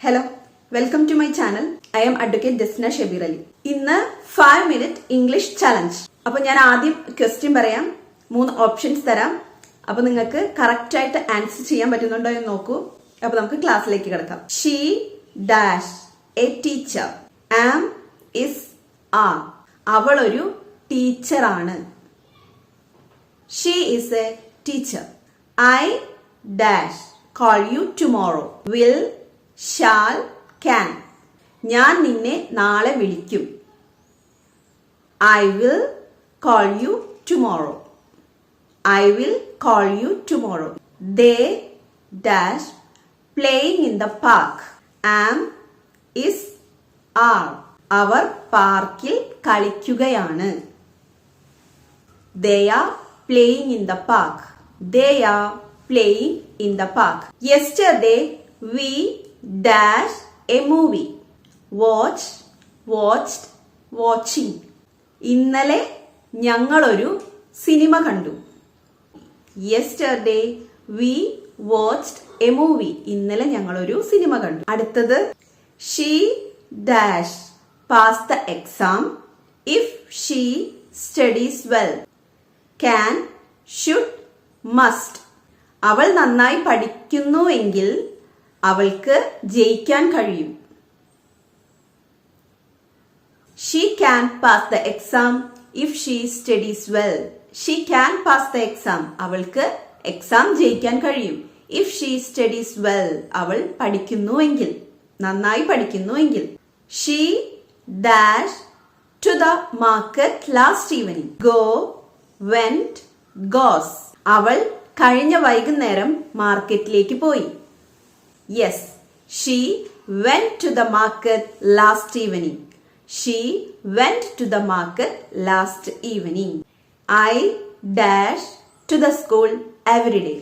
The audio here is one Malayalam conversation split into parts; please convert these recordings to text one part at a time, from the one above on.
Hello welcome to my channel I am advocate Jasna Shabeer Ali ഇന്ന് ഫൈവ് മിനിറ്റ് ഇംഗ്ലീഷ് ചലഞ്ച് അപ്പൊ ഞാൻ ആദ്യം ക്വസ്റ്റ്യൻ പറയാം. മൂന്ന് ഓപ്ഷൻസ് തരാം. അപ്പൊ നിങ്ങൾക്ക് കറക്റ്റ് ആയിട്ട് ആൻസർ ചെയ്യാൻ പറ്റുന്നുണ്ടോ എന്ന് നോക്കൂ. അപ്പൊ നമുക്ക് ക്ലാസ്സിലേക്ക് കിടക്കാം. She dash a teacher am is ആ അവൾ ഒരു ടീച്ചറാണ് she is a teacher I dash call you tomorrow will shall can ഞാൻ നിന്നെ നാളെ വിളിക്കും. I will call you tomorrow I will call you tomorrow they dash playing in the park am is are അവർ പാർക്കിൽ കളിക്കുകയാണ്. They are in the park. They are playing in the park. Yesterday we dash a movie. Watch, watched, watching. ഇന്നലെ ഞങ്ങൾ ഒരു സിനിമ കണ്ടു. Yesterday we watched a movie ഇന്നലെ ഞങ്ങൾ ഒരു സിനിമ കണ്ടു. അടുത്തത് she dash pass the exam if she studies well can should must അവൾ നന്നായി പഠിക്കുന്നുവെങ്കിൽ അവൾക്ക് ജയിക്കാൻ കഴിയും. She can pass the exam if she studies well she can pass the exam അവൾക്ക് എക്സാം ജയിക്കാൻ കഴിയും. ഇഫ് ഷീ സ്റ്റഡീസ് വെൽ അവൾ പഠിക്കുന്നുവെങ്കിൽ നന്നായി പഠിക്കുന്നുവെങ്കിൽ she dash to the market last evening go went goes അവൾ കഴിഞ്ഞ വൈകുന്നേരം മാർക്കറ്റിലേക്ക് പോയി. Yes she went to the market last evening she went to the market last evening I dash to the school every day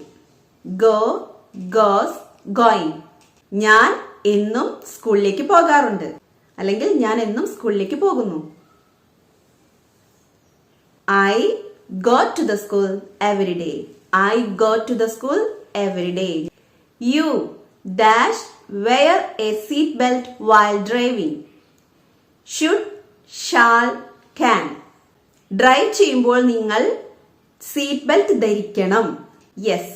go goes going ഞാൻ എന്നും സ്കൂളിലേക്ക് പോകാറുണ്ട്. അല്ലെങ്കിൽ ഞാൻ എന്നും സ്കൂളിലേക്ക് പോകുന്നു. I go to the school every day. I go to the school every day. You dash wear a seat belt while driving. Should, shall, can. Drive ചെയ്യുമ്പോൾ നിങ്ങൾ സീറ്റ് ബെൽറ്റ് ധരിക്കണം. Yes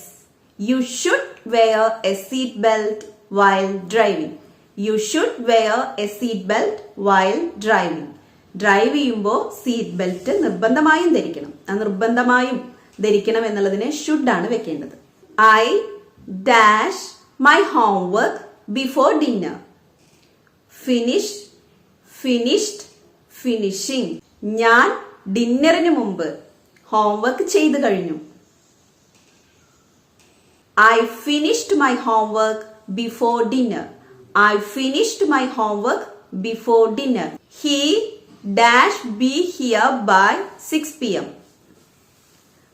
you should wear a seat belt while driving you should wear a seat belt while driving drive ചെയ്യുമ്പോൾ സീറ്റ് ബെൽറ്റ് നിർബന്ധമായും ധരിക്കണം. ആ നിർബന്ധമായും ധരിക്കണം എന്നുള്ളതിനെ ഷുഡ് ആണ് വെക്കേണ്ടത്. I dash my homework before dinner. Finish finished finishing ഞാൻ ഡിന്നറിന് മുമ്പ് ഹോംവർക്ക് ചെയ്തു കഴിഞ്ഞു. I finished my homework before dinner I finished my homework before dinner he dash be here by six P M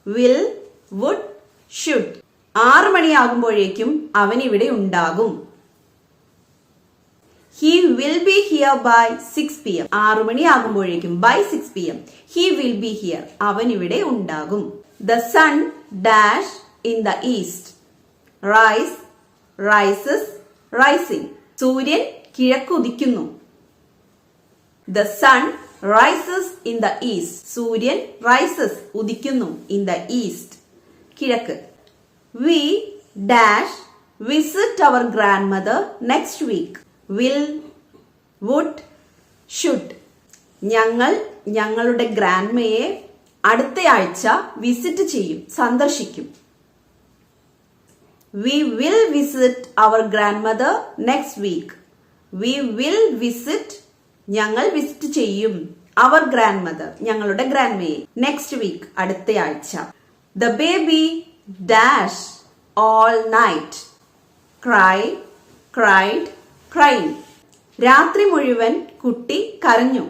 will would should ആറ് മണിയാകുമ്പോഴേക്കും അവൻ ഇവിടെ ഉണ്ടാകും. He will be here by six P M ആറു മണിയാകുമ്പോഴേക്കും by six P M he will be here അവൻ ഇവിടെ ഉണ്ടാകും. The sun dash in the east rise rises rising സൂര്യൻ കിഴക്കുദിക്കുന്നു. The sun rises in the east സൂര്യൻ റൈസസ് ഉദിക്കുന്നു ഇൻ ദ ഈസ്റ്റ് കിഴക്ക്. We dash visit our grandmother next week will would should ഞങ്ങൾ ഞങ്ങളുടെ ഗ്രാൻഡ്മയെ അടുത്തയാഴ്ച വിസിറ്റ് ചെയ്യും സന്ദർശിക്കും. We will visit our grandmother next week we will visit ഞങ്ങൾ വിസിറ്റ് ചെയ്യും അവർ ഗ്രാൻഡ് മദർ ഞങ്ങളുടെ ഗ്രാൻഡ്മയെ നെക്സ്റ്റ് വീക്ക് അടുത്തയാഴ്ച the baby dash all night cry cried crime രാത്രി മുഴുവൻ കുട്ടി കരഞ്ഞു.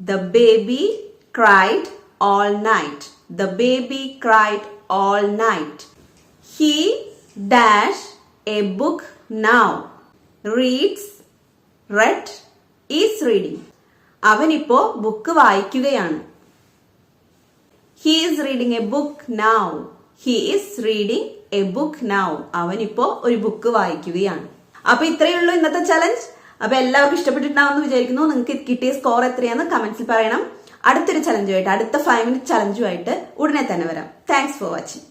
The baby cried all night the baby cried all night he dash a book now reads read is reading അവനിപ്പോ ബുക്ക് വായിക്കുകയാണ്. He is reading a book now he is reading a book now അവൻ ഇപ്പോ ഒരു ബുക്ക് വായിക്കുകയാണ്. അപ്പൊ ഇത്രയേ ഉള്ളൂ ഇന്നത്തെ ചലഞ്ച് അപ്പൊ എല്ലാവർക്കും ഇഷ്ടപ്പെട്ടിട്ടുണ്ടാവും എന്ന് വിചാരിക്കുന്നു. നിങ്ങൾക്ക് കിട്ടിയ സ്കോർ എത്രയാന്ന് കമന്റ്സിൽ പറയണം. അടുത്തൊരു ചലഞ്ചുമായിട്ട് അടുത്ത ഫൈവ് മിനിറ്റ് ചലഞ്ചുമായിട്ട് ഉടനെ തന്നെ വരാം. Thanks for watching